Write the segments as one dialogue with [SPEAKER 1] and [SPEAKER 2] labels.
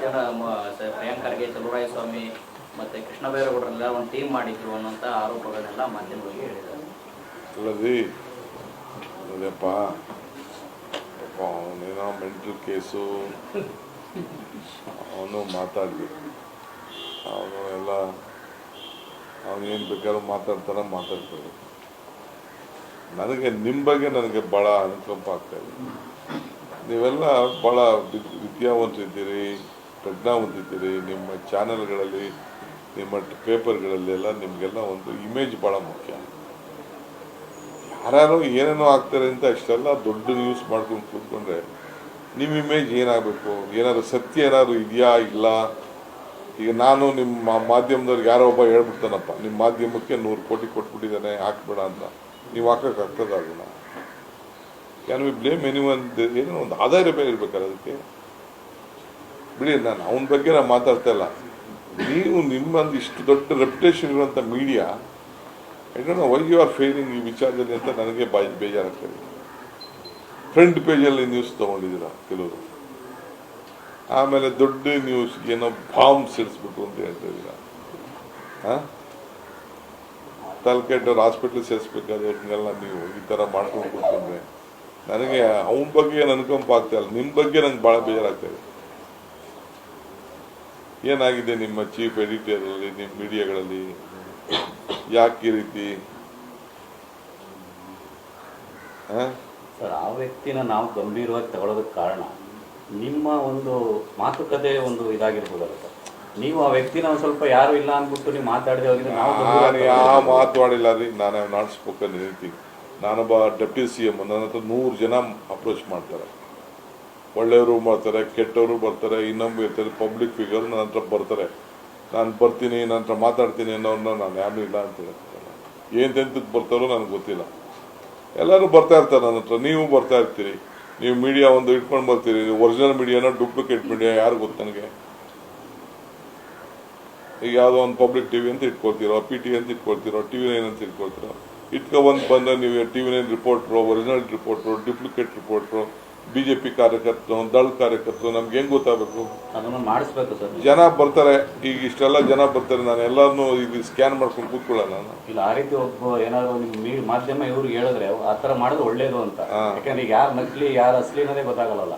[SPEAKER 1] ಜನ ಪ್ರಿಯಾಂಕ್ ಖರ್ಗೆ ಸ್ವಾಮಿ ಮತ್ತೆ ಕೃಷ್ಣ ಬೈರೇಗೌಡರೆಲ್ಲ ಒಂದು ಟೀಮ್ ಮಾಡಿದ್ರು ಅನ್ನೋಂಥ ಆರೋಪಗಳನ್ನೆಲ್ಲ ಮಾಧ್ಯಮಗಳಿಗೆ ಹೇಳಿದ್ದಾರೆ.
[SPEAKER 2] ಅವನೇನೋ ಮೆಂಟಲ್ ಕೇಸು, ಅವನು ಮಾತಾಡಲಿ ಅವನು ಎಲ್ಲ ಅವನೇನು ಬೇಕಾದ್ರೂ ಮಾತಾಡ್ತಾನೆ ಮಾತಾಡ್ತಾರೆ ನನಗೆ ನಿಮ್ಮ ಬಗ್ಗೆ ನನಗೆ ಭಾಳ ಅನುಕಂಪ ಆಗ್ತಾ ಇದೆ. ನೀವೆಲ್ಲ ಭಾಳ ವಿ- ವಿದ್ಯಾವಂತರಿದ್ದೀರಿ ಪ್ರಜ್ಞಾವಂತಿದ್ದೀರಿ. ನಿಮ್ಮ ಚಾನೆಲ್ಗಳಲ್ಲಿ, ನಿಮ್ಮ ಪೇಪರ್ಗಳಲ್ಲಿ ಎಲ್ಲ ನಿಮಗೆಲ್ಲ ಒಂದು ಇಮೇಜ್ ಭಾಳ ಮುಖ್ಯ. ಯಾರ್ಯಾರೋ ಏನೇನೋ ಆಗ್ತಾರೆ ಅಂತ ಅಷ್ಟೆಲ್ಲ ದೊಡ್ಡ ನ್ಯೂಸ್ ಮಾಡ್ಕೊಂಡು ಕೂತ್ಕೊಂಡ್ರೆ ನಿಮ್ಮ ಇಮೇಜ್ ಏನಾಗಬೇಕು? ಏನಾದ್ರು ಸತ್ಯ ಏನಾದ್ರು ಇದೆಯಾ? ಇಲ್ಲ? ಈಗ ನಾನು ನಿಮ್ಮ ಮಾಧ್ಯಮದವ್ರಿಗೆ ಯಾರೋ ಒಬ್ಬ ಹೇಳ್ಬಿಡ್ತಾನಪ್ಪ, ನಿಮ್ಮ ಮಾಧ್ಯಮಕ್ಕೆ ನೂರು ಕೋಟಿ ಕೊಟ್ಬಿಟ್ಟಿದ್ದಾನೆ, ಹಾಕ್ಬೇಡ ಅಂತ. ನೀವು ಹಾಕಕ್ಕೆ ಆಗ್ತದಾಗ ಕ್ಯಾನ್ ವಿ ಬ್ಲೇಮ್ ಎನಿ ಒಂದು ಏನೋ ಒಂದು ಆಧಾರ ಬೇರೆ ಇರ್ಬೇಕಾದ್ರೆ ಅದಕ್ಕೆ. ಬಿಡಿ, ನಾನು ಅವನ ಬಗ್ಗೆ ನಾನು ಮಾತಾಡ್ತಾ ಇಲ್ಲ. ನೀವು ನಿಮ್ಮೊಂದು ಇಷ್ಟು ದೊಡ್ಡ ರೆಪ್ಯುಟೇಷನ್ ಇರುವಂಥ media I don't know why you are failing ಈ ವಿಚಾರದಲ್ಲಿ ಅಂತ ನನಗೆ ಬಾಯಿ ಬೇಜಾರಾಗ್ತದೆ ಫ್ರಂಟ್ ಪೇಜಲ್ಲಿ ನ್ಯೂಸ್ ತೊಗೊಂಡಿದ್ದೀರ ಕೆಲವರು. ಆಮೇಲೆ ದೊಡ್ಡ ನ್ಯೂಸ್ ಏನೋ ಬಾಂಬ್ ಸೇರಿಸ್ಬಿಟ್ಟು ಅಂತ ಹೇಳ್ತಾ ಇದ್ದೀರ. ಹಾಂ ತಲೆಕೆಟ್ಟವ್ರು ಹಾಸ್ಪಿಟ್ಲ್ ಸೇರಿಸ್ಬೇಕಾದವ್ರನ್ನೆಲ್ಲ ನೀವು ಈ ಥರ ಮಾಡ್ಕೊಂಡು ಕೂತ್ಕೊಂಡ್ರೆ, ನನಗೆ ಅವನ ಬಗ್ಗೆ ಅನುಕಂಪ ಆಗ್ತಾ ಇಲ್ಲ. ನಿಮ್ಮ ಬಗ್ಗೆ ನಂಗೆ ಭಾಳ ಬೇಜಾರಾಗ್ತಾ ಇದೆ. ಏನಾಗಿದೆ ನಿಮ್ಮ ಚೀಫ್ ಎಡಿಟರಲ್ಲಿ ನಿಮ್ಮ ಮೀಡಿಯಾಗಳಲ್ಲಿ ಯಾಕೆ ಈ ರೀತಿ?
[SPEAKER 1] ಸರ್ ಆ ವ್ಯಕ್ತಿನ ನಾವು ಗಂಭೀರವಾಗಿ ತಗೊಳ್ಳೋದಕ್ಕೆ ಕಾರಣ ನಿಮ್ಮ ಒಂದು ಮಾತುಕತೆ ಒಂದು ಇದಾಗಿರ್ಬೋದಲ್ಲ ಸರ್. ನೀವು ಆ ವ್ಯಕ್ತಿನ ಒಂದು ಸ್ವಲ್ಪ ಯಾರು ಇಲ್ಲ ಅಂದ್ಬಿಟ್ಟು ನೀವು ಮಾತಾಡದೆ ಹೋಗಿದ್ರೆ ನಾವು
[SPEAKER 2] ಯಾವ. ಮಾತಾಡಿಲ್ಲ ರೀ ನಾನು ನಾಟ್ ಸ್ಪೋಕನ್ ಹೇಳ್ತೀನಿ. ನಾನೊಬ್ಬ ಡೆಪ್ಟಿ ಸಿ ಎಂ ನನ್ನ ಹತ್ರ ನೂರು ಜನ ಅಪ್ರೋಚ್ ಮಾಡ್ತಾರೆ. ಒಳ್ಳೆಯವರು ಬರ್ತಾರೆ ಕೆಟ್ಟವರು ಬರ್ತಾರೆ ಇನ್ನೊಂದು ಇರ್ತಾರೆ ಪಬ್ಲಿಕ್ ಫಿಗರ್ ನನ್ನ ಹತ್ರ ಬರ್ತಾರೆ. ನಾನು ಬರ್ತೀನಿ, ನನ್ನ ಹತ್ರ ಮಾತಾಡ್ತೀನಿ ಅನ್ನೋರನ್ನ ನಾನು ಯಾರು ಇಲ್ಲ ಅಂತ ಹೇಳ್ತಾರೆ. ಏನು ತೆಂತಕ್ಕೆ ಬರ್ತಾರೋ ನನಗೆ ಗೊತ್ತಿಲ್ಲ. ಎಲ್ಲರೂ ಬರ್ತಾ ಇರ್ತಾರೆ ನನ್ನ ಹತ್ರ, ನೀವು ಬರ್ತಾ ಇರ್ತೀರಿ. ನೀವು ಮೀಡಿಯಾ ಒಂದು ಇಟ್ಕೊಂಡು ಬರ್ತೀರಿ. ಒರಿಜಿನಲ್ ಮೀಡಿಯಾನ ಡೂಪ್ಲಿಕೇಟ್ ಮೀಡಿಯಾ ಯಾರು ಗೊತ್ತು ನನಗೆ? ಈಗ ಯಾವುದೋ ಒಂದು ಪಬ್ಲಿಕ್ ಟಿವಿ ಅಂತ ಇಟ್ಕೊಳ್ತೀರೋ ಪಿ ಟಿ ಅಂತ ಇಟ್ಕೊಳ್ತೀರೋ ಟಿವಿ ನೈನ್ ಅಂತ ಇಟ್ಕೊಳ್ತೀರೋ ಇಟ್ಕೊ ಬಂದು ಬಂದ್ರೆ ನೀವು TV nine reporter original reporter duplicate ರಿಪೋರ್ಟ್ರು ಬಿ ಜೆ ಪಿ ಕಾರ್ಯಕರ್ತರು ದಳ ಕಾರ್ಯಕರ್ತರು ನಮ್ಗೆ ಹೆಂಗ್ ಗೊತ್ತಾಗಬೇಕು?
[SPEAKER 1] ಅದನ್ನು ಮಾಡಿಸ್ಬೇಕು ಸರ್.
[SPEAKER 2] ಜನ ಬರ್ತಾರೆ ಈಗ ಇಷ್ಟೆಲ್ಲ ಜನ ಬರ್ತಾರೆ ನಾನು ಎಲ್ಲರನ್ನೂ ಈಗ ಸ್ಕ್ಯಾನ್ ಮಾಡ್ಕೊಂಡು ಕೂತ್ಕೊಳ್ಳಲ್ಲ ನಾನು.
[SPEAKER 1] ಇಲ್ಲ ಆ ರೀತಿ ಒಬ್ಬ ಏನಾದ್ರು ನಿಮ್ಗೆ ಮಾಧ್ಯಮ ಇವ್ರಿಗೆ ಹೇಳಿದ್ರೆ ಆ ಥರ ಮಾಡೋದು ಒಳ್ಳೇದು ಅಂತ. ಯಾಕಂದ್ರೆ ಈಗ ಯಾರು ನಕಲಿ ಯಾರು ಅಸಲಿ ಅನ್ನೋದೇ ಗೊತ್ತಾಗಲ್ಲ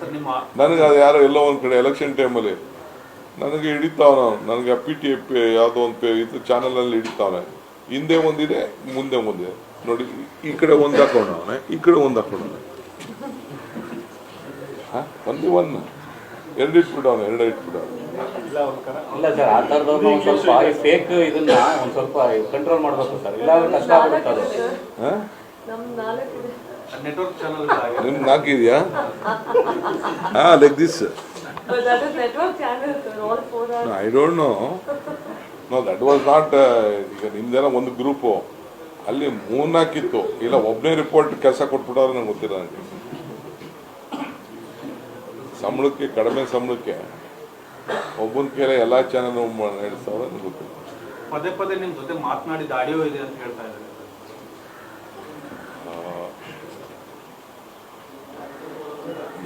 [SPEAKER 3] ಸರ್ ನಿಮ್ಮ
[SPEAKER 2] ನನಗೆ ಅದು ಯಾರೋ ಎಲ್ಲೋ ಒಂದು ಕಡೆ ಎಲೆಕ್ಷನ್ ಟೈಮಲ್ಲಿ ನನಗೆ ಹಿಡಿತಾವನ ನನಗೆ ಪಿ ಟಿ ಎಫ್ ಯಾವುದೋ ಒಂದು ಪೇ ಇದು ಚಾನಲಲ್ಲಿ ಹಿಡಿತಾವನೆ. ಹಿಂದೆ ಒಂದಿದೆ ಮುಂದೆ ಒಂದಿದೆ. ನೋಡಿ ಈ ಕಡೆ ಒಂದು ಹಾಕೊಂಡವನೆ ಈ ಕಡೆ ಒಂದು ಹಾಕೊಂಡವನೆ ಒಂದು ಒಂದು. ಎರಡು ಇಟ್ಬಿಡವನು ಎರಡು ಇಟ್ಬಿಡವನು
[SPEAKER 1] ಇಲ್ಲ ಸರ್ ಆ ಥರದವ್ರನ್ನ ಒಂದು ಸ್ವಲ್ಪ ಈ ಫೇಕ್ ಇದನ್ನ ಒಂದು ಸ್ವಲ್ಪ ಕಂಟ್ರೋಲ್ ಮಾಡಬೇಕು ಸರ್. ಇಲ್ಲ ಕಷ್ಟ ಆಗುತ್ತೆ ಅದು.
[SPEAKER 2] ನಿಮ್ಗೆ ನಾಲ್ಕಿದೆಯಾ ಹಾಂ like this I don't know no that was not ಈಗ ನಿಮ್ದೆಲ್ಲ ಒಂದು ಗ್ರೂಪು ಅಲ್ಲಿ ಮೂರ್ನಾಕಿತ್ತು ಇಲ್ಲ ಒಬ್ಬನೇ ರಿಪೋರ್ಟ್ ಕೆಲಸ ಕೊಟ್ಬಿಟ್ಟವ್ರೆ ನಂಗೆ ಗೊತ್ತಿಲ್ಲ ನನಗೆ ಸಂಬಳಕ್ಕೆ ಕಡಿಮೆ ಸಂಬಳಕ್ಕೆ. ಒಬ್ಬನ ಕೇಳ ಎಲ್ಲ ಚಾನಲ್ ನಡೆಸ್ತಾವ್ರೆ ನಂಗೆ ಗೊತ್ತಿಲ್ಲ.
[SPEAKER 3] ಪದೇ ಪದೇ ನಿಮ್ ಜೊತೆ ಮಾತನಾಡಿದ ಆಡಿಯೋ ಇದೆ ಅಂತ ಹೇಳ್ತಾ ಇದ್ದಾರೆ.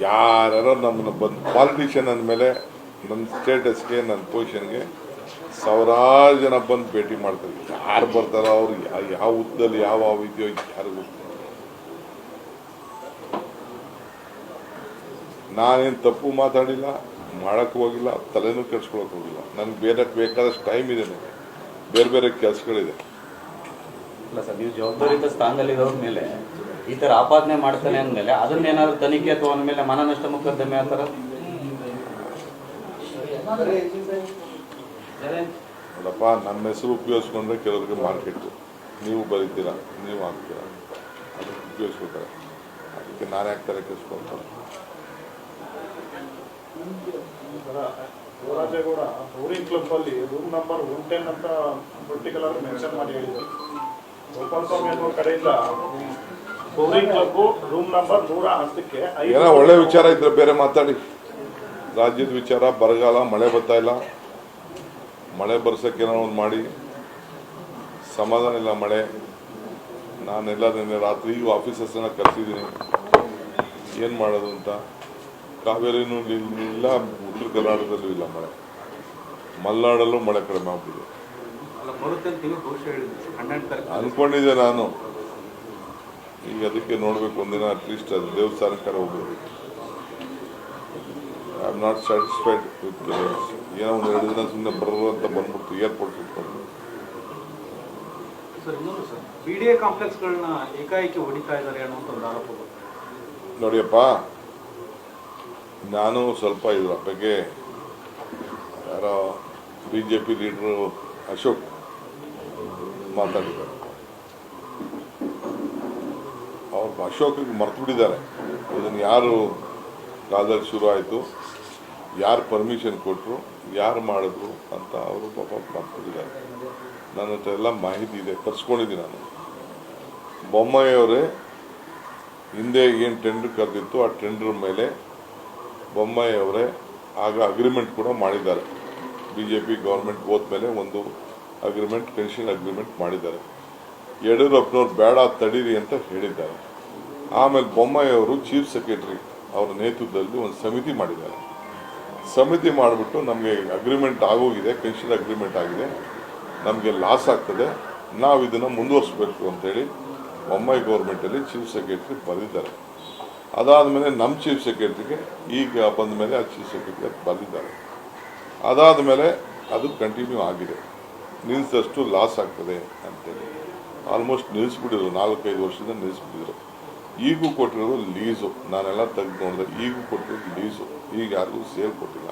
[SPEAKER 2] ಯಾರು ನಮ್ಮನ್ನ ಬಂದು ಪಾಲಿಟಿಷಿಯನ್ ಅಂದಮೇಲೆ ನನ್ನ ಸ್ಟೇಟಸ್ಗೆ ನನ್ನ ಪೊಸಿಷನ್ಗೆ ಸಾವಿರಾರು ಜನ ಬಂದು ಭೇಟಿ ಮಾಡ್ತಾರೆ. ಯಾರು ಬರ್ತಾರೋ ಅವ್ರು, ಯಾವ ಉದ್ದಲ್ಲಿ ಯಾವ ಇದೆಯೋ ಯಾರು ಗೊತ್ತಿಲ್ಲ. ನಾನೇನು ತಪ್ಪು ಮಾತಾಡಿಲ್ಲ ಮಾಡಕ್ಕೆ ಹೋಗಿಲ್ಲ, ತಲೆನೂ ಕೆಡ್ಸ್ಕೊಳಕ್ ಹೋಗಿಲ್ಲ. ನನಗೆ ಬೇರೆ ಬೇಕಾದಷ್ಟು ಟೈಮ್ ಇದೆ ನನಗೆ ಬೇರೆ ಬೇರೆ ಕೆಲಸಗಳಿದೆ.
[SPEAKER 1] ಇಲ್ಲ ಸರ್, ನೀವು ಜವಾಬ್ದಾರಿತ ಸ್ಥಾನದಲ್ಲಿ ಇರೋರ ಮೇಲೆ ಈ ತರ ಆಪಾದನೆ ಮಾಡ್ತಾನೆ ಅಂದ್ಮೇಲೆ ಅದನ್ನೇನಾದ್ರು ತನಿಖೆ ಅಥವಾ ಅಂದ್ಮೇಲೆ ಮನನಷ್ಟ ಮೊಕದ್ದಮೆ ಆ ಥರ
[SPEAKER 2] ನೋಡಪ್ಪ ನನ್ನ ಹೆಸರು ಉಪಯೋಗಿಸ್ಕೊಂಡ್ರೆ ಕೆಲವರಿಗೆ ಮಾರ್ಕೆಟ್ ನೀವು ಬರೀತೀರಾ ನೀವು ಹಾಕ್ತೀರಾ? ಅದಕ್ಕೆ ಉಪಯೋಗಿಸ್ಕೊತಾರೆ ಅದಕ್ಕೆ ನಾನು ಯಾಕೆ ತಲೆ ಕೆಡಿಸ್ಕೊಳ್ತಾರೆ
[SPEAKER 4] ಯುವರಾಜೇಗೌಡ ಟೂರಿಂಗ್ ಕ್ಲಬ್ ಅಲ್ಲಿ ರೂಮ್ ನಂಬರ್ ಒನ್ ಟೆನ್ ಅಂತ ಪರ್ಟಿಕ್ಯುಲರ್ ಮೆನ್ಷನ್ ಮಾಡಿ ಹೇಳಿದ್ರು. ಗೋಪಾಲ್ ಸ್ವಾಮಿ ಅನ್ನೋ ಕಡೆಯಿಂದ ಟೂರಿಂಗ್ ಕ್ಲಬ್ ರೂಮ್ ನಂಬರ್ ನೂರ ಹತ್ತಕ್ಕೆ
[SPEAKER 2] ಏನೋ ಒಳ್ಳೆ ವಿಚಾರ ಇದ್ರೆ ಬೇರೆ ಮಾತಾಡಿ. ರಾಜ್ಯದ ವಿಚಾರ ಬರಗಾಲ ಮಳೆ ಬರ್ತಾ ಇಲ್ಲ. ಮಳೆ ಬರ್ಸಕ್ಕೆ ಏನೋ ಒಂದು ಮಾಡಿ. ಸಮಾಧಾನ ಇಲ್ಲ ಮಳೆ. ನಾನೆಲ್ಲ ನಿನ್ನೆ ರಾತ್ರಿ ಆಫೀಸರ್ಸನ್ನ ಕರೆಸಿದ್ದೀನಿ. ಏನು ಮಾಡೋದು ಅಂತ. ಕಾವೇರಿನೂ ಇಲ್ಲ ಉತ್ತರ ಕರ್ನಾಟಕದಲ್ಲೂ ಇಲ್ಲ ಮಳೆ. ಮಲೆನಾಡಲ್ಲೂ ಮಳೆ ಕಡಿಮೆ ಆಗ್ಬಿಟ್ಟಿದೆ. ಅನ್ಕೊಂಡಿದ್ದೆ ನಾನು. ಈಗ ಅದಕ್ಕೆ ನೋಡಬೇಕು ಒಂದಿನ ಅಟ್ಲೀಸ್ಟ್ ಅದು ದೇವಸ್ಥಾನಕ್ಕೆ ಹೋಗ್ಬೋದು I am not satisfied with ಏನೋ ಒಂದು ಎರಡು ದಿನ ಸುಮ್ಮನೆ ಬರೋದು ಅಂತ ಬಂದ್ಬಿಟ್ಟು ಏರ್ಪೋರ್ಟ್ ಇಟ್ಕೊಂಡು
[SPEAKER 3] ಕಾಂಪ್ಲೆಕ್ಸ್ಗಳನ್ನ ಏಕಾಏಕಿ ಹೊಡಿತಾ ಇದ್ದಾರೆ ಅನ್ನುವಂಥ ಒಂದು ಆರೋಪ.
[SPEAKER 2] ನೋಡಿಯಪ್ಪ ನಾನು ಸ್ವಲ್ಪ ಇದ್ರ ಬಗ್ಗೆ ಯಾರೋ B J P leaders Ashok ಮಾತಾಡಿದ್ದಾರೆ. ಅವ್ರು ಅಶೋಕಿಗೆ ಮರ್ತು ಬಿಟ್ಟಿದ್ದಾರೆ ಇದನ್ನು ಯಾರು ಕಾಲದಲ್ಲಿ ಶುರು ಆಯಿತು? ಯಾರು ಪರ್ಮಿಷನ್ ಕೊಟ್ಟರು ಯಾರು ಮಾಡಿದ್ರು ಅಂತ ಅವರು ಪಾಪ ಮಾಡ್ತಿದ್ದಾರೆ ನನ್ನ ಹತ್ರ ಎಲ್ಲ ಮಾಹಿತಿ ಇದೆ ಕರ್ಸ್ಕೊಂಡಿದ್ದೀನಿ ನಾನು. ಬೊಮ್ಮಾಯಿಯವರೇ, ಹಿಂದೆ ಏನು ಟೆಂಡರ್ ಕರೆದಿತ್ತು ಆ ಟೆಂಡರ್ ಮೇಲೆ ಬೊಮ್ಮಾಯಿಯವರೇ ಆಗ ಅಗ್ರಿಮೆಂಟ್ ಕೂಡ ಮಾಡಿದ್ದಾರೆ. ಬಿ ಜೆ ಪಿ ಗೌರ್ಮೆಂಟ್ ಹೋದ ಮೇಲೆ ಒಂದು ಅಗ್ರಿಮೆಂಟ್ ಪೆನ್ಷನ್ ಅಗ್ರಿಮೆಂಟ್ ಮಾಡಿದ್ದಾರೆ. ಯಡಿಯೂರಪ್ಪನವ್ರು ಬೇಡ, ತಡೀರಿ ಅಂತ ಹೇಳಿದ್ದಾರೆ. ಆಮೇಲೆ ಬೊಮ್ಮಾಯಿಯವರು ಚೀಫ್ ಸೆಕ್ರೆಟರಿ ಅವರ ನೇತೃತ್ವದಲ್ಲಿ ಒಂದು ಸಮಿತಿ ಮಾಡಿದ್ದಾರೆ. ಸಮಿತಿ ಮಾಡಿಬಿಟ್ಟು ನಮಗೆ ಅಗ್ರಿಮೆಂಟ್ ಆಗೋಗಿದೆ ಪೆನ್ಷನ್ ಅಗ್ರಿಮೆಂಟ್ ಆಗಿದೆ. ನಮಗೆ ಲಾಸ್ ಆಗ್ತದೆ. ನಾವು ಇದನ್ನು ಮುಂದುವರಿಸ್ಬೇಕು ಅಂತೇಳಿ ಬೊಮ್ಮಾಯಿ ಗೌರ್ಮೆಂಟಲ್ಲಿ ಚೀಫ್ ಸೆಕ್ರೆಟರಿ ಬರೆದಿದ್ದಾರೆ ಅದಾದಮೇಲೆ ನಮ್ಮ ಚೀಫ್ ಸೆಕ್ರೆಟ್ರಿಗೆ ಈಗ ಬಂದ ಮೇಲೆ ಆ ಚೀಫ್ ಸೆಕ್ರೆಟರಿ ಅದು ಬರೆದಿದ್ದಾರೆ ಅದಾದ ಮೇಲೆ ಅದು ಕಂಟಿನ್ಯೂ ಆಗಿದೆ. ನಿಲ್ಲಿಸಷ್ಟು ಲಾಸ್ ಆಗ್ತದೆ ಅಂತೇಳಿ. ಆಲ್ಮೋಸ್ಟ್ ನಿಲ್ಲಿಸ್ಬಿಟ್ಟಿದ್ರು ನಾಲ್ಕೈದು ವರ್ಷದಿಂದ ನಿಲ್ಲಿಸ್ಬಿಟ್ಟಿದ್ರು ಈಗೂ ಕೊಟ್ಟಿರೋದು ಲೀಸು. ನಾನೆಲ್ಲ ತೆಗೆದು ನೋಡಿದೆ. ಈಗೂ ಕೊಟ್ಟಿರೋದು ಲೀಸು. ಈಗ ಯಾರಿಗೂ ಸೇಲ್ ಕೊಟ್ಟಿಲ್ಲ.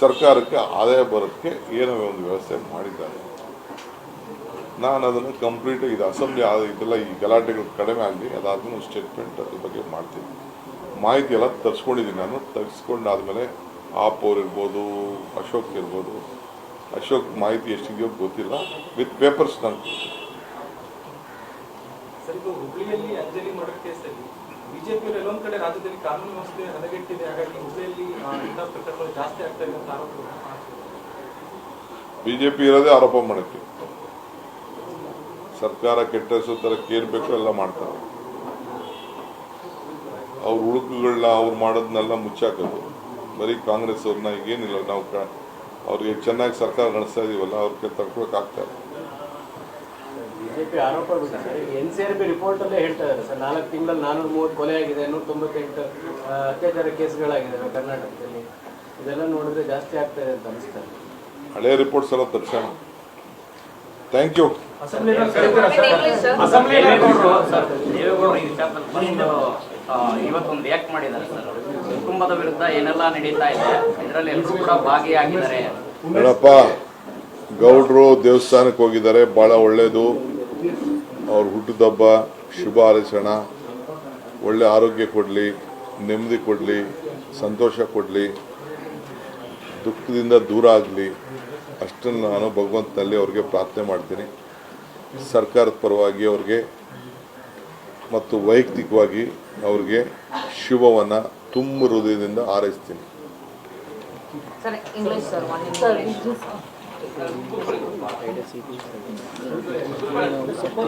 [SPEAKER 2] ಸರ್ಕಾರಕ್ಕೆ ಆದಾಯ ಬರೋಕ್ಕೆ ಏನೋ ಒಂದು ವ್ಯವಸ್ಥೆ ಮಾಡಿದ್ದಾರೆ. ನಾನು ಅದನ್ನು ಕಂಪ್ಲೀಟ್ ಇದು ಅಸೆಂಬ್ಲಿ ಆದ ಇದೆಲ್ಲ ಈ ಗಲಾಟೆಗಳು ಕಡಿಮೆ ಆಗಲಿ, ಅದಾದ್ಮೇಲೆ ಸ್ಟೇಟ್ಮೆಂಟ್ ಅದ್ರ ಬಗ್ಗೆ ಮಾಡ್ತೀನಿ. ಮಾಹಿತಿ ಎಲ್ಲ ತರಿಸ್ಕೊಂಡಿದ್ದೀನಿ ನಾನು. ತರಿಸ್ಕೊಂಡಾದ್ಮೇಲೆ ಆಪ್ ಅವ್ರು ಇರ್ಬೋದು, ಅಶೋಕ್ ಇರ್ಬೋದು. ಅಶೋಕ್ ಮಾಹಿತಿ ಎಷ್ಟಿದೆಯೋ ಗೊತ್ತಿಲ್ಲ. ವಿತ್ ಪೇಪರ್ಸ್ ನಾನು
[SPEAKER 5] ಸರ್, ಇದು ಹುಬ್ಳಿಯಲ್ಲಿ ಅಂಜಲಿ ಮರ್ಡರ್ ಕೇಸಲ್ಲಿ ಬಿಜೆಪಿಯವರು ಎಲ್ಲೊಂದ್ ಕಡೆ ರಾಜ್ಯದಲ್ಲಿ ಕಾನೂನು ವ್ಯವಸ್ಥೆ ಹದಗೆಟ್ಟಿದೆ. ಹಾಗಾಗಿ ಹುಬ್ಳಿಯಲ್ಲಿ ಇಂಥ ಪ್ರಕರಣಗಳು ಜಾಸ್ತಿ ಆಗ್ತಾ ಇದೆ ಅಂತ ಆರೋಪ
[SPEAKER 2] ಬಿ ಇರೋದೇ ಆರೋಪ ಮಾಡಕ್ಕೆ ಸರ್ಕಾರ ಕೆಟ್ಟ ಹೆಸರು ತರಕ್ಕೆ ಎಲ್ಲ ಮಾಡ್ತಾರೆ. ಅವ್ರ ಹುಡುಕುಗಳನ್ನ ಅವ್ರು ಮಾಡೋದನ್ನೆಲ್ಲ ಮುಚ್ಚಾಕೋದು. ಬರೀ ಕಾಂಗ್ರೆಸ್ ಅವ್ರನ್ನ ಈಗೇನಿಲ್ಲ. ನಾವು ಅವ್ರಿಗೆ ಚೆನ್ನಾಗಿ ಸರ್ಕಾರ ನಡೆಸ್ತಾ ಇದೀವಲ್ಲ ಅವ್ರಿಗೆ ತಡ್ಕೊಳಕ್ ಆಗ್ತಾ ಇಲ್ಲ.
[SPEAKER 6] ಬಿಜೆಪಿ ಆರೋಪ ಬಿಟ್ಟಿದೆ N C R B report ಅಲ್ಲೇ ಹೇಳ್ತಾ ಇದ್ದಾರೆ ಸರ್. ನಾಲ್ಕು ತಿಂಗಳಲ್ಲಿ ನಾನೂರ ಮೂವತ್ತು ಕೊಲೆ ಆಗಿದೆ ನೂರ ತೊಂಬತ್ತೆಂಟು ಅತ್ಯಾಚಾರ ಕೇಸ್ಗಳಾಗಿದ್ದಾವೆ ಕರ್ನಾಟಕದಲ್ಲಿ. ಇದೆಲ್ಲ ನೋಡಿದ್ರೆ ಜಾಸ್ತಿ ಆಗ್ತಾ ಇದೆ ಅಂತ ಅನಿಸ್ತಾ ಇದೆ.
[SPEAKER 2] ಹಳೆ ರಿಪೋರ್ಟ್ಸ್ ಎಲ್ಲ ತಕ್ಷಣ. ಥ್ಯಾಂಕ್ ಯು
[SPEAKER 7] ಇವತ್ತೊಂದು ರಿಯಾಕ್ಟ್ ಮಾಡಿದ್ದಾರೆ ಸರ್ ಕುಟುಂಬದ ವಿರುದ್ಧ ಏನೆಲ್ಲ ನಡೀತಾ ಇದೆ ಇದರಲ್ಲಿ ಎಲ್ಲರೂ ಕೂಡ ಭಾಗಿಯಾಗಿದ್ದಾರೆ.
[SPEAKER 2] ನೋಡಪ್ಪ ಗೌಡ್ರು ದೇವಸ್ಥಾನಕ್ಕೆ ಹೋಗಿದ್ದಾರೆ ಬಹಳ ಒಳ್ಳೆಯದು ಅವ್ರ ಹುಟ್ಟಿದಬ್ಬ ಶುಭ ಹಾರೈಸೋಣ ಒಳ್ಳೆ ಆರೋಗ್ಯ ಕೊಡಲಿ ನೆಮ್ಮದಿ ಕೊಡಲಿ ಸಂತೋಷ ಕೊಡಲಿ. ದುಃಖದಿಂದ ದೂರ ಆಗಲಿ. ಅಷ್ಟನ್ನು ನಾನು ಭಗವಂತನಲ್ಲಿ ಅವ್ರಿಗೆ ಪ್ರಾರ್ಥನೆ ಮಾಡ್ತೀನಿ. ಸರ್ಕಾರದ ಪರವಾಗಿ ಅವ್ರಿಗೆ ಮತ್ತು ವೈಯಕ್ತಿಕವಾಗಿ ಅವ್ರಿಗೆ ಶುಭವನ್ನು ತುಂಬ ಹೃದಯದಿಂದ ಹಾರೈಸ್ತೀನಿ.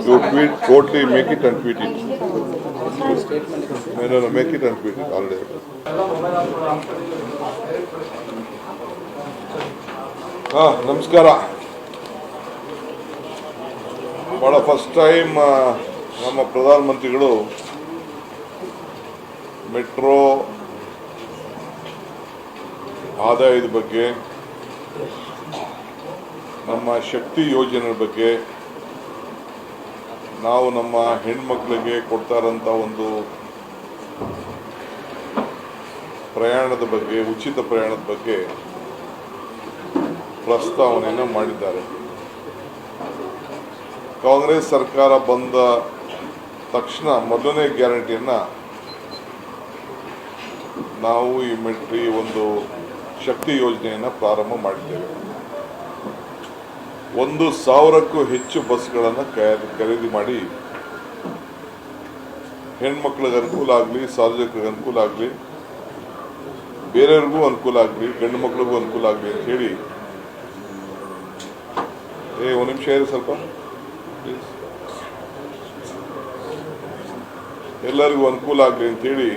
[SPEAKER 2] You tweet, totally make it and tweet it. No, no, no, make it and tweet it already. ಹಾ ನಮಸ್ಕಾರ ಭಾಳ ಫಸ್ಟ್ ಟೈಮ್ ನಮ್ಮ ಪ್ರಧಾನಮಂತ್ರಿಗಳು ಮೆಟ್ರೋ ಆದಾಯದ ಬಗ್ಗೆ ನಮ್ಮ ಶಕ್ತಿ ಯೋಜನೆ ಬಗ್ಗೆ ನಾವು ನಮ್ಮ ಹೆಣ್ಮಕ್ಳಿಗೆ ಕೊಡ್ತಾ ಇರೋಂಥ ಒಂದು ಪ್ರಯಾಣದ ಬಗ್ಗೆ, ಉಚಿತ ಪ್ರಯಾಣದ ಬಗ್ಗೆ ಪ್ರಸ್ತಾವನೆಯನ್ನು ಮಾಡಿದ್ದಾರೆ. ಕಾಂಗ್ರೆಸ್ ಸರ್ಕಾರ ಬಂದ ತಕ್ಷಣ ಮೊದಲನೇ ಗ್ಯಾರಂಟಿಯನ್ನು ನಾವು ಈ ಮೆಟ್ರಿ ಒಂದು ಶಕ್ತಿ ಯೋಜನೆಯನ್ನು ಪ್ರಾರಂಭ ಮಾಡಿದ್ದೇವೆ. ಒಂದು ಸಾವಿರಕ್ಕೂ ಹೆಚ್ಚು ಬಸ್ಗಳನ್ನು ಖರೀದಿ ಮಾಡಿ ಹೆಣ್ಮಕ್ಳಿಗೆ ಅನುಕೂಲ ಆಗಲಿ, ಸಾರ್ವಜನಿಕರಿಗೆ ಅನುಕೂಲ ಆಗಲಿ, ಬೇರೆಯವ್ರಿಗೂ ಅನುಕೂಲ ಆಗಲಿ, ಗಂಡು ಮಕ್ಳಿಗೂ ಅನುಕೂಲ ಆಗಲಿ ಅಂತ ಹೇಳಿ. ಏ, ಒಂದು ನಿಮಿಷ ಇರಿ ಸ್ವಲ್ಪ. ಎಲ್ಲರಿಗೂ ಅನುಕೂಲ ಆಗಲಿ ಅಂತೇಳಿ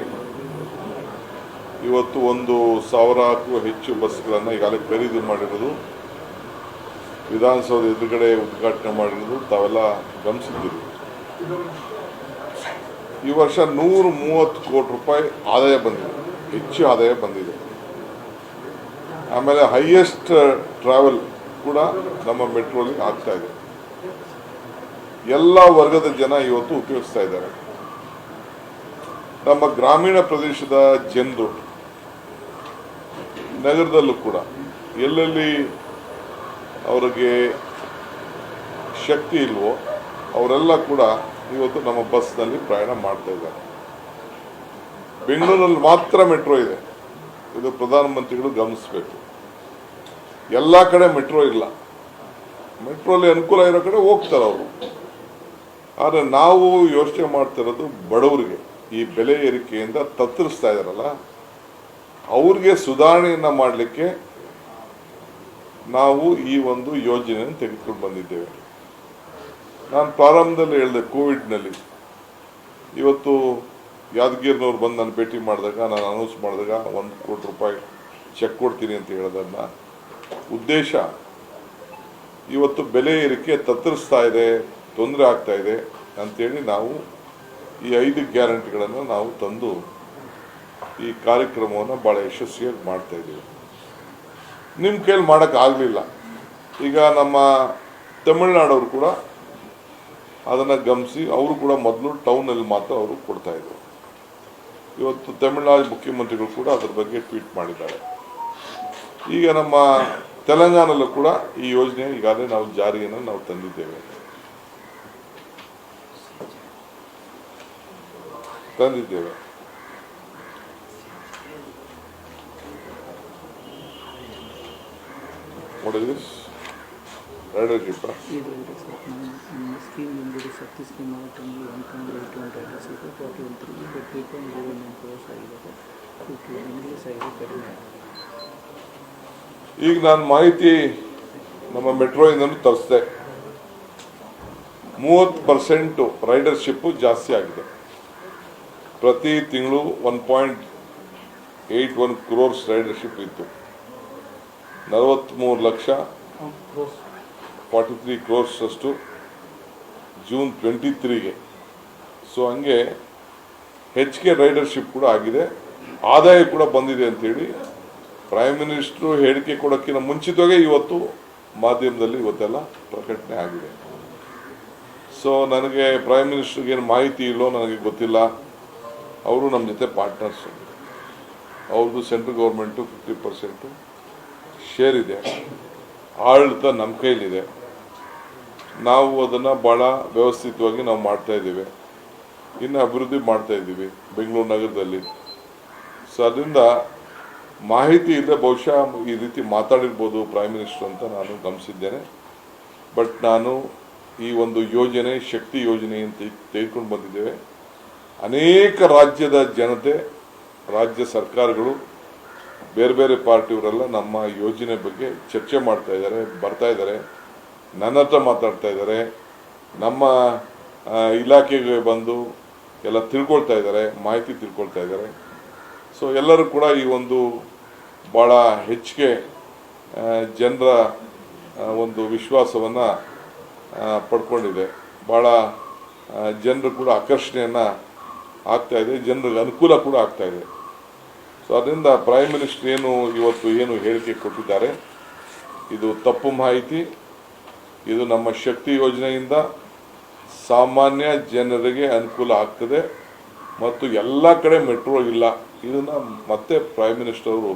[SPEAKER 2] ಇವತ್ತು ಒಂದು ಸಾವಿರಕ್ಕೂ ಹೆಚ್ಚು ಬಸ್ಗಳನ್ನು ಈಗಾಗಲೇ ಖರೀದಿ ಮಾಡಿರೋದು. ವಿಧಾನಸೌಧ ಎದುರುಗಡೆ ಉದ್ಘಾಟನೆ ಮಾಡಿರೋದು ತಾವೆಲ್ಲ ಗಮನಿಸಿದ್ದೀರಿ. ಈ ವರ್ಷ ನೂರ ಮೂವತ್ತು ಕೋಟಿ ರೂಪಾಯಿ ಆದಾಯ ಬಂದಿದೆ. ಹೆಚ್ಚು ಆದಾಯ ಬಂದಿದೆ. ಆಮೇಲೆ ಹೈಯೆಸ್ಟ್ ಟ್ರಾವೆಲ್ ಕೂಡ ನಮ್ಮ ಮೆಟ್ರೋಲಿಗೆ ಆಗ್ತಾ ಇದೆ. ಎಲ್ಲ ವರ್ಗದ ಜನ ಇವತ್ತು ಉಪಯೋಗಿಸ್ತಾ ಇದ್ದಾರೆ. ನಮ್ಮ ಗ್ರಾಮೀಣ ಪ್ರದೇಶದ ಜನರು ನಗರದಲ್ಲೂ ಕೂಡ ಎಲ್ಲೆಲ್ಲಿ ಅವರಿಗೆ ಶಕ್ತಿ ಇಲ್ವೋ, ಅವರೆಲ್ಲ ಕೂಡ ಇವತ್ತು ನಮ್ಮ ಬಸ್ನಲ್ಲಿ ಪ್ರಯಾಣ ಮಾಡ್ತಾ ಇದ್ದಾರೆ. ಬೆಂಗಳೂರಲ್ಲಿ ಮಾತ್ರ ಮೆಟ್ರೋ ಇದೆ. ಇದು ಪ್ರಧಾನಮಂತ್ರಿಗಳು ಗಮನಿಸಬೇಕು. ಎಲ್ಲ ಕಡೆ ಮೆಟ್ರೋ ಇಲ್ಲ. ಮೆಟ್ರೋಲಿ ಅನುಕೂಲ ಇರೋ ಕಡೆ ಹೋಗ್ತಾರೆ ಅವರು. ಆದರೆ ನಾವು ಯೋಚನೆ ಮಾಡ್ತಿರೋದು ಬಡವರಿಗೆ, ಈ ಬೆಲೆ ಏರಿಕೆಯಿಂದ ತತ್ತರಿಸ್ತಾ ಇದ್ದಾರಲ್ಲ, ಅವ್ರಿಗೆ ಸುಧಾರಣೆಯನ್ನು ಮಾಡಲಿಕ್ಕೆ ನಾವು ಈ ಒಂದು ಯೋಜನೆಯನ್ನು ತೆಗೆದುಕೊಂಡು ಬಂದಿದ್ದೇವೆ. ನಾನು ಪ್ರಾರಂಭದಲ್ಲಿ ಹೇಳಿದೆ, ಕೋವಿಡ್ನಲ್ಲಿ. ಇವತ್ತು ಯಾದಗಿರಿನವ್ರು ಬಂದು ನಾನು ಭೇಟಿ ಮಾಡಿದಾಗ, ನಾನು ಅನೌನ್ಸ್ ಮಾಡಿದಾಗ ಒಂದು ಕೋಟಿ ರೂಪಾಯಿ ಚೆಕ್ ಕೊಡ್ತೀನಿ ಅಂತ ಹೇಳೋದನ್ನು ಉದ್ದೇಶ ಇವತ್ತು ಬೆಲೆ ಏರಿಕೆ ತತ್ತರಿಸ್ತಾ ಇದೆ, ತೊಂದರೆ ಆಗ್ತಾ ಇದೆ ಅಂತೇಳಿ ನಾವು ಈ ಐದು ಗ್ಯಾರಂಟಿಗಳನ್ನು ನಾವು ತಂದು ಈ ಕಾರ್ಯಕ್ರಮವನ್ನು ಭಾಳ ಯಶಸ್ವಿಯಾಗಿ ಮಾಡ್ತಾ ಇದ್ದೀವಿ. ನಿಮ್ಮ ಕೈಲಿ ಮಾಡೋಕ್ಕಾಗಲಿಲ್ಲ ಈಗ ನಮ್ಮ ತಮಿಳ್ನಾಡವರು ಕೂಡ ಅದನ್ನು ಗಮನಿಸಿ ಅವರು ಕೂಡ ಮೊದಲು ಟೌನಲ್ಲಿ ಮಾತ್ರ ಅವರು ಕೊಡ್ತಾ ಇದ್ರು. ಇವತ್ತು ತಮಿಳ್ನಾಡು ಮುಖ್ಯಮಂತ್ರಿಗಳು ಕೂಡ ಅದ್ರ ಬಗ್ಗೆ ಟ್ವೀಟ್ ಮಾಡಿದ್ದಾರೆ. ಈಗ ನಮ್ಮ ತೆಲಂಗಾಣಲ್ಲೂ ಕೂಡ ಈ ಯೋಜನೆ ಈಗಾಗಲೇ ನಾವು ಜಾರಿಯನ್ನು ನಾವು ತಂದಿದ್ದೇವೆ. ತಂದಿದ್ದೇವೆ. What is this? Rider jeep, ಆ?
[SPEAKER 8] ಇದು ಸರ್ ನಮ್ಮ ಸ್ಕೀಮ್ ಬಂದಿದೆ Shakti scheme timely one point eight one riders ಇದೆ ಫಾರ್ಟಿ ಒನ್ ತ್ರೀ ಈಗ three point zero nine crores ಆಗಿದೆ ಸರ್ ಫಿಫ್ಟಿ ಇಂಗ್ಲೀಷ್ ಆಗಿದೆ ಕಡಿಮೆ ಆಗಿದೆ
[SPEAKER 2] ಈಗ ನಾನು ಮಾಹಿತಿ ನಮ್ಮ ಮೆಟ್ರೋಯಿಂದನೂ ತರಿಸಿದೆ ಮೂವತ್ತು ಪರ್ಸೆಂಟು ರೈಡರ್ಶಿಪ್ಪು ಜಾಸ್ತಿ ಆಗಿದೆ ಪ್ರತಿ ತಿಂಗಳು one point eight one crores ridership ಇತ್ತು ನಲವತ್ತ್ಮೂರು ಲಕ್ಷ ಫಾರ್ಟಿ ತ್ರೀ ಕ್ರೋರ್ಸ್ ಅಷ್ಟು ಜೂನ್ ಟ್ವೆಂಟಿ ತ್ರೀಗೆ ಸೊ ಹಂಗೆ ಹೆಚ್ಚಿಗೆ ರೈಡರ್ಶಿಪ್ ಕೂಡ ಆಗಿದೆ. ಆದಾಯ ಕೂಡ ಬಂದಿದೆ ಅಂತೇಳಿ ಪ್ರೈಮ್ ಮಿನಿಸ್ಟ್ರು ಹೇಳಿಕೆ ಕೊಡೋಕ್ಕಿಂತ ಮುಂಚಿತವಾಗೇ ಇವತ್ತು ಮಾಧ್ಯಮದಲ್ಲಿ ಇವತ್ತೆಲ್ಲ ಪ್ರಕಟಣೆ ಆಗಿದೆ. ಸೊ ನನಗೆ ಪ್ರೈಮ್ ಮಿನಿಸ್ಟ್ರಿಗೆ ಏನು ಮಾಹಿತಿ ಇಲ್ಲೋ ನನಗೆ ಗೊತ್ತಿಲ್ಲ. ಅವರು ನಮ್ಮ ಜೊತೆ ಪಾರ್ಟ್ನರ್ಸು ಅವ್ರದ್ದು central government fifty percent share ಇದೆ. ಆಡಳಿತ ನಮ್ಮ ಕೈಲಿದೆ. ನಾವು ಅದನ್ನು ಭಾಳ ವ್ಯವಸ್ಥಿತವಾಗಿ ನಾವು ಮಾಡ್ತಾ ಇದ್ದೀವಿ. ಇನ್ನು ಅಭಿವೃದ್ಧಿ ಮಾಡ್ತಾ ಇದ್ದೀವಿ ಬೆಂಗಳೂರು ನಗರದಲ್ಲಿ. ಸೊ ಅದರಿಂದ ಮಾಹಿತಿ ಇಲ್ಲದೆ ಬಹುಶಃ ಈ ರೀತಿ ಮಾತಾಡಿರ್ಬೋದು ಪ್ರೈಮ್ ಮಿನಿಸ್ಟರ್ ಅಂತ ನಾನು ಗಮನಿಸಿದ್ದೇನೆ. ಬಟ್ ನಾನು ಈ ಒಂದು ಯೋಜನೆ, ಶಕ್ತಿ ಯೋಜನೆ ಅಂತ ತೆಗೆದುಕೊಂಡು ಬಂದಿದ್ದೇವೆ. ಅನೇಕ ರಾಜ್ಯದ ಜನತೆ, ರಾಜ್ಯ ಸರ್ಕಾರಗಳು ಬೇರೆ ಬೇರೆ ಪಾರ್ಟಿಯವರೆಲ್ಲ ನಮ್ಮ ಯೋಜನೆ ಬಗ್ಗೆ ಚರ್ಚೆ ಮಾಡ್ತಾ ಇದ್ದಾರೆ, ಬರ್ತಾ ಇದ್ದಾರೆ, ನನ್ನ ಹತ್ರ ಮಾತಾಡ್ತಾ ಇದ್ದಾರೆ, ನಮ್ಮ ಇಲಾಖೆಗೆ ಬಂದು ಎಲ್ಲ ತಿಳ್ಕೊಳ್ತಾ ಇದ್ದಾರೆ, ಮಾಹಿತಿ ತಿಳ್ಕೊಳ್ತಾ ಇದ್ದಾರೆ. ಸೊ ಎಲ್ಲರೂ ಕೂಡ ಈ ಒಂದು ಭಾಳ ಹೆಚ್ಚಿಗೆ ಜನರ ಒಂದು ವಿಶ್ವಾಸವನ್ನು ಪಡ್ಕೊಂಡಿದೆ. ಭಾಳ ಜನರು ಕೂಡ ಆಕರ್ಷಣೆಯನ್ನು ಆಗ್ತಾ ಇದೆ, ಜನರಿಗೆ ಅನುಕೂಲ ಕೂಡ ಆಗ್ತಾ ಇದೆ. ಸೊ ಅದರಿಂದ ಪ್ರೈಮ್ ಮಿನಿಸ್ಟರ್ ಏನು ಇವತ್ತು ಏನು ಹೇಳಿಕೆ ಕೊಟ್ಟಿದ್ದಾರೆ? ಇದು ತಪ್ಪು ಮಾಹಿತಿ. ಇದು ನಮ್ಮ ಶಕ್ತಿ ಯೋಜನೆಯಿಂದ ಸಾಮಾನ್ಯ ಜನರಿಗೆ ಅನುಕೂಲ ಆಗ್ತದೆ. ಮತ್ತು ಎಲ್ಲ ಕಡೆ ಮೆಟ್ರೋ ಇಲ್ಲ. ಇದನ್ನು ಮತ್ತೆ ಪ್ರೈಮ್ ಮಿನಿಸ್ಟರ್ ಅವರು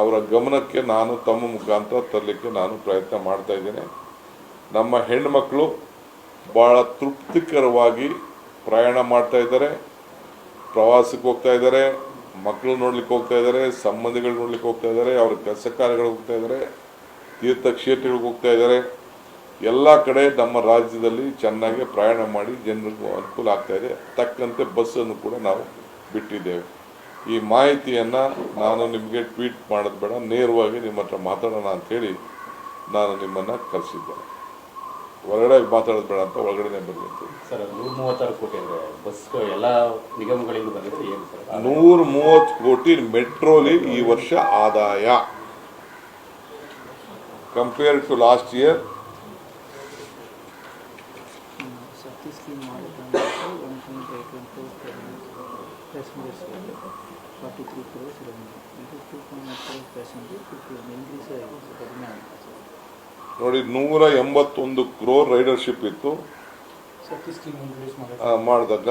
[SPEAKER 2] ಅವರ ಗಮನಕ್ಕೆ ನಾನು ತಮ್ಮ ಮುಖಾಂತರ ತರಲಿಕ್ಕೆ ನಾನು ಪ್ರಯತ್ನ ಮಾಡ್ತಾ ಇದ್ದೇನೆ. ನಮ್ಮ ಹೆಣ್ಣುಮಕ್ಕಳು ಭಾಳ ತೃಪ್ತಿಕರವಾಗಿ ಪ್ರಯಾಣ ಮಾಡ್ತಾ ಇದ್ದಾರೆ. ಪ್ರವಾಸಕ್ಕೆ ಹೋಗ್ತಾ ಇದ್ದಾರೆ. ಮಕ್ಕಳು ನೋಡ್ಲಿಕ್ಕೆ ಹೋಗ್ತಾ ಇದ್ದಾರೆ ಸಂಬಂಧಿಗಳು ನೋಡ್ಲಿಕ್ಕೆ ಹೋಗ್ತಾ ಇದ್ದಾರೆ ಅವ್ರ ಕೆಲಸ ಕಾರ್ಯಗಳು ಹೋಗ್ತಾ ಇದ್ದಾರೆ ತೀರ್ಥಕ್ಷೇತ್ರಗಳಿಗೆ ಹೋಗ್ತಾ ಇದ್ದಾರೆ ಎಲ್ಲ ಕಡೆ ನಮ್ಮ ರಾಜ್ಯದಲ್ಲಿ ಚೆನ್ನಾಗಿ ಪ್ರಯಾಣ ಮಾಡಿ ಜನರಿಗೂ ಅನುಕೂಲ ಆಗ್ತಾ ಇದೆ. ತಕ್ಕಂತೆ ಬಸ್ಸನ್ನು ಕೂಡ ನಾವು ಬಿಟ್ಟಿದ್ದೇವೆ. ಈ ಮಾಹಿತಿಯನ್ನು ನಾನು ನಿಮಗೆ ಟ್ವೀಟ್ ಮಾಡೋದು ಬೇಡ, ನೇರವಾಗಿ ನಿಮ್ಮ ಹತ್ರ ಮಾತಾಡೋಣ ಅಂಥೇಳಿ ನಾನು ನಿಮ್ಮನ್ನು ಕರೆಸಿದ್ದೇನೆ. ಹೊರಗಡೆ ಮಾತಾಡೋದು ಬೇಡ ಅಂತ ಒಳಗಡೆ ಬರಲಿ
[SPEAKER 1] ಸರ್ ನೂರ ಮೂವತ್ತಾರು ಕೋಟಿ ಅಂದರೆ ಬಸ್ ಎಲ್ಲ ನಿಗಮಗಳಿಂದ ಬಂದಿದ್ರೆ ಏನು ಸರ್
[SPEAKER 2] ನೂರ ಮೂವತ್ತು ಕೋಟಿ ಮೆಟ್ರೋಲಿ ಈ ವರ್ಷ ಆದಾಯ compare to last year
[SPEAKER 8] forty three crores revenue ಇದು two point five percent fifty increase ಆಗಿದೆ ಕಡಿಮೆ ಆಗಿದೆ
[SPEAKER 2] ನೋಡಿ ನೂರ ಎಂಬತ್ತೊಂದು ಕ್ರೋರ್ ರೈಡರ್ಶಿಪ್ ಇತ್ತು. ಮಾಡಿದಾಗ.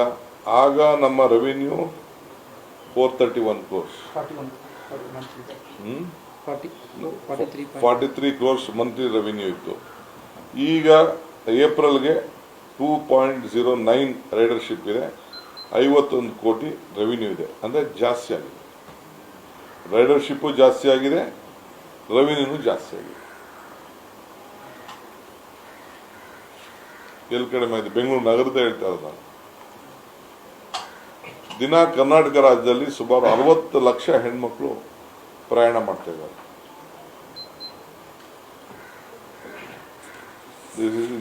[SPEAKER 2] ಆಗ ನಮ್ಮ revenue four thirty one crores
[SPEAKER 8] forty three
[SPEAKER 2] crores monthly revenue ಇತ್ತು. ಈಗ ಏಪ್ರಿಲ್ಗೆ two point zero nine ridership ಇದೆ. ಐವತ್ತೊಂದು ಕೋಟಿ ರೆವಿನ್ಯೂ ಇದೆ. ಅಂದರೆ ಜಾಸ್ತಿ ಆಗಿದೆ. ರೈಡರ್ಶಿಪ್ಪು ಜಾಸ್ತಿ ಆಗಿದೆ. ರೆವಿನ್ಯೂನು ಜಾಸ್ತಿ ಆಗಿದೆ. ಎಲ್ಲಿ ಕಡಿಮೆ ಆಗಿದೆ ಬೆಂಗಳೂರು ನಗರದ ಹೇಳ್ತಾ ಇರೋದು ನಾನು. ದಿನ ಕರ್ನಾಟಕ ರಾಜ್ಯದಲ್ಲಿ ಸುಮಾರು ಅರವತ್ತು ಲಕ್ಷ ಹೆಣ್ಮಕ್ಳು ಪ್ರಯಾಣ ಮಾಡ್ತಾ ಇದ್ದಾರೆ.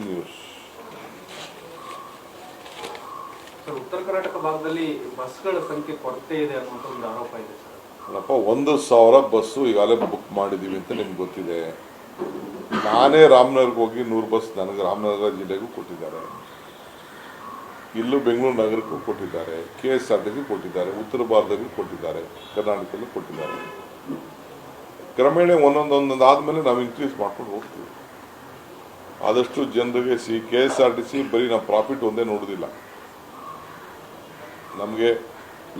[SPEAKER 2] ನ್ಯೂಸ್
[SPEAKER 3] ಉತ್ತರ ಕರ್ನಾಟಕ ಭಾಗದಲ್ಲಿ ಬಸ್ಗಳ ಸಂಖ್ಯೆ ಕೊರತೆ ಇದೆ ಅನ್ನುವಂಥ ಒಂದು ಆರೋಪ ಇದೆ ಸರ್.
[SPEAKER 2] ಅಲ್ಲಪ್ಪ ಒಂದು ಸಾವಿರ ಬಸ್ಸು ಈಗಾಗಲೇ ಬುಕ್ ಮಾಡಿದ್ದೀವಿ ಅಂತ ನಿಮ್ಗೆ ಗೊತ್ತಿದೆ. ನಾನೇ ರಾಮನಗರ್ಗೆ ಹೋಗಿ ನೂರು ಬಸ್ ನನಗೆ ರಾಮನಗರ ಜಿಲ್ಲೆಗೂ ಕೊಟ್ಟಿದ್ದಾರೆ. ಇಲ್ಲೂ ಬೆಂಗಳೂರು ನಗರಕ್ಕೂ ಕೊಟ್ಟಿದ್ದಾರೆ. ಕೆ ಎಸ್ ಆರ್ ಟಿಗೂ ಕೊಟ್ಟಿದ್ದಾರೆ. ಉತ್ತರ ಭಾರತಕ್ಕೂ ಕೊಟ್ಟಿದ್ದಾರೆ. ಕರ್ನಾಟಕದಲ್ಲೂ ಕೊಟ್ಟಿದ್ದಾರೆ. ಕ್ರಮೇಣ ಒಂದೊಂದೊಂದೊಂದು ಆದಮೇಲೆ ನಾವು ಇನ್ಕ್ರೀಸ್ ಮಾಡ್ಕೊಂಡು ಹೋಗ್ತೀವಿ. ಆದಷ್ಟು ಜನರಿಗೆ C K S R T C ಬರೀ ನಾವು ಪ್ರಾಫಿಟ್ ಒಂದೇ ನೋಡೋದಿಲ್ಲ. ನಮಗೆ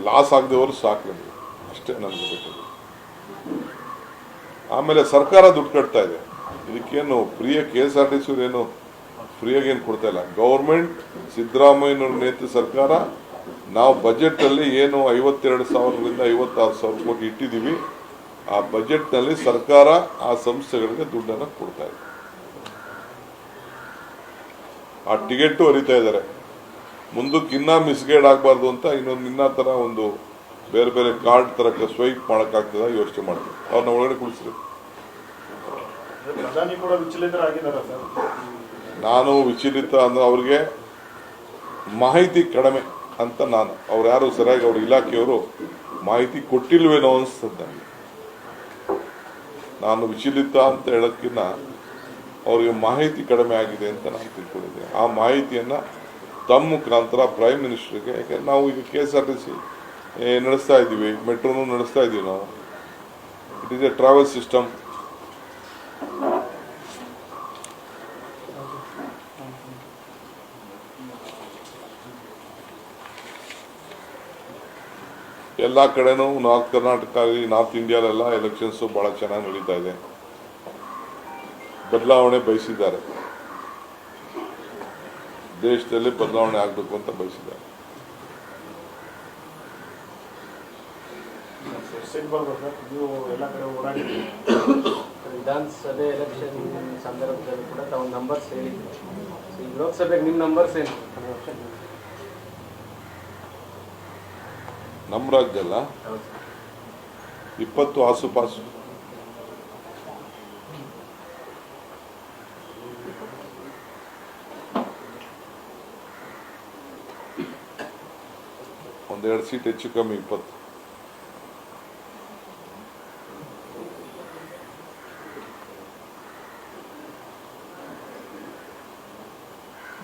[SPEAKER 2] ಲಾಸ್ ಆಗದವರು ಸಾಕು ಅಷ್ಟೇ ನಮಗೆ ಬೇಕು ಆಮೇಲೆ ಸರ್ಕಾರ ದುಡ್ಡು ಕಟ್ತಾ ಇದೆ. ಇದಕ್ಕೇನು ಫ್ರೀಯ K S R T C ಏನು ಫ್ರೀಯಾಗಿ ಏನು ಕೊಡ್ತಾ ಇಲ್ಲ. ಗೌರ್ಮೆಂಟ್, ಸಿದ್ದರಾಮಯ್ಯನವ್ರ ನೇತೃತ್ವ ಸರ್ಕಾರ, ನಾವು ಬಜೆಟಲ್ಲಿ ಏನು ಐವತ್ತೆರಡು ಸಾವಿರದಿಂದ ಐವತ್ತಾರು ಸಾವಿರ ರೂಪಾಯಿ ಇಟ್ಟಿದ್ದೀವಿ. ಆ ಬಜೆಟ್ನಲ್ಲಿ ಸರ್ಕಾರ ಆ ಸಂಸ್ಥೆಗಳಿಗೆ ದುಡ್ಡನ್ನು ಕೊಡ್ತಾ ಇದೆ. ಆ ಟಿಕೆಟ್ ಹರಿತಾ ಇದ್ದಾರೆ. ಮುಂದಕ್ಕೆ ಇನ್ನೂ ಮಿಸ್ಗೈಡ್ ಆಗಬಾರ್ದು ಅಂತ ಇನ್ನೊಂದು ಇನ್ನ ಥರ ಒಂದು ಬೇರೆ ಬೇರೆ ಕಾರ್ಡ್ ಥರಕ್ಕೆ ಸ್ವೈಪ್ ಮಾಡೋಕ್ಕಾಗ್ತದ ಯೋಚನೆ ಮಾಡ್ತೀವಿ. ಅವ್ರನ್ನ ಒಳಗಡೆ ಕುಳಿಸ್ರಿ. ನಾನು ವಿಚಲಿತ ಅಂದ್ರೆ ಅವ್ರಿಗೆ ಮಾಹಿತಿ ಕಡಿಮೆ ಅಂತ ನಾನು, ಅವ್ರು ಯಾರು ಸರಿಯಾಗಿ ಅವ್ರ ಇಲಾಖೆಯವರು ಮಾಹಿತಿ ಕೊಟ್ಟಿಲ್ವೇನೋ ಅನಿಸ್ತದೆ ನಾನು ವಿಚಲಿತ ಅಂತ ಹೇಳೋಕ್ಕಿಂತ ಅವರಿಗೆ ಮಾಹಿತಿ ಕಡಿಮೆ ಆಗಿದೆ ಅಂತ ನಾನು ತಿಳ್ಕೊಂಡಿದ್ದೆ ಆ ಮಾಹಿತಿಯನ್ನು ತಮ್ಮ ಮುಖಾಂತರ ಪ್ರೈಮ್ ಮಿನಿಸ್ಟರ್ಗೆ ಯಾಕೆಂದ್ರೆ ನಾವು ಈಗ K S R T C ನಡೆಸ್ತಾ ಇದ್ದೀವಿ ಮೆಟ್ರೋನು ನಡೆಸ್ತಾ ಇದ್ದೀವಿ ನಾವು. It is a travel system ಎಲ್ಲ ಕಡೆನೂ ನಾರ್ತ್ ಕರ್ನಾಟಕ ಆಗಲಿ ನಾರ್ತ್ ಇಂಡಿಯಾಲೆಲ್ಲ ಎಲೆಕ್ಷನ್ಸು ಭಾಳ ಚೆನ್ನಾಗಿ ನಡೀತಾ ಇದೆ. ಬದಲಾವಣೆ ಬಯಸಿದ್ದಾರೆ. ದೇಶದಲ್ಲಿ ಬದಲಾವಣೆ ಆಗಬೇಕು ಅಂತ ಬಯಸಿದ್ದಾರೆ.
[SPEAKER 4] ನೀವು ಎಲ್ಲ ಕಡೆ ಓಡಾಡಿದ್ದೀವಿ
[SPEAKER 6] ವಿಧಾನಸಭೆ ಎಲೆಕ್ಷನ್ ಸಂದರ್ಭದಲ್ಲಿ ಕೂಡ ತಾವು ನಂಬರ್ಸ್ ಹೇಳಿದ್ರು. ಈ ಈಗ ಲೋಕಸಭೆಗೆ ನಿಮ್ಮ ನಂಬರ್ಸ್ ಏನು?
[SPEAKER 2] ನಮ್ಮ ರಾಜ್ಯಲ್ಲ ಇಪ್ಪತ್ತು ಆಸುಪಾಸು. ಒಂದೆರಡು ಸೀಟ್ ಹೆಚ್ಚು ಕಮ್ಮಿ ಇಪ್ಪತ್ತು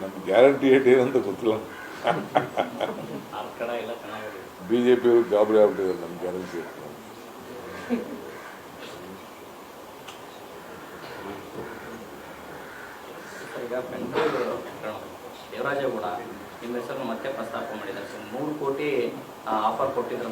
[SPEAKER 2] ನಮ್ಗೆ ಗ್ಯಾರಂಟಿ ಏಟ್ ಏನಂತ ಗೊತ್ತಿಲ್ಲ. ಬಿ ಜೆ ಪಿಯವರು ಗಾಬರಿ ಆಗ್ಬಿಟ್ಟಿದ್ದಾರೆ, ನಮ್ಗೆ ಗ್ಯಾರಂಟಿ
[SPEAKER 7] ಈಗ ಬೆಂಗಳೂರು ದೇವರಾಜೇಗೌಡ, ನಿಮ್ಮ ಹೆಸರನ್ನು ಮತ್ತೆ ಪ್ರಸ್ತಾಪ ಮಾಡಿದ್ದಾರೆ. ನೂರು ಕೋಟಿ ಆಫರ್ ಕೊಟ್ಟಿದ್ರು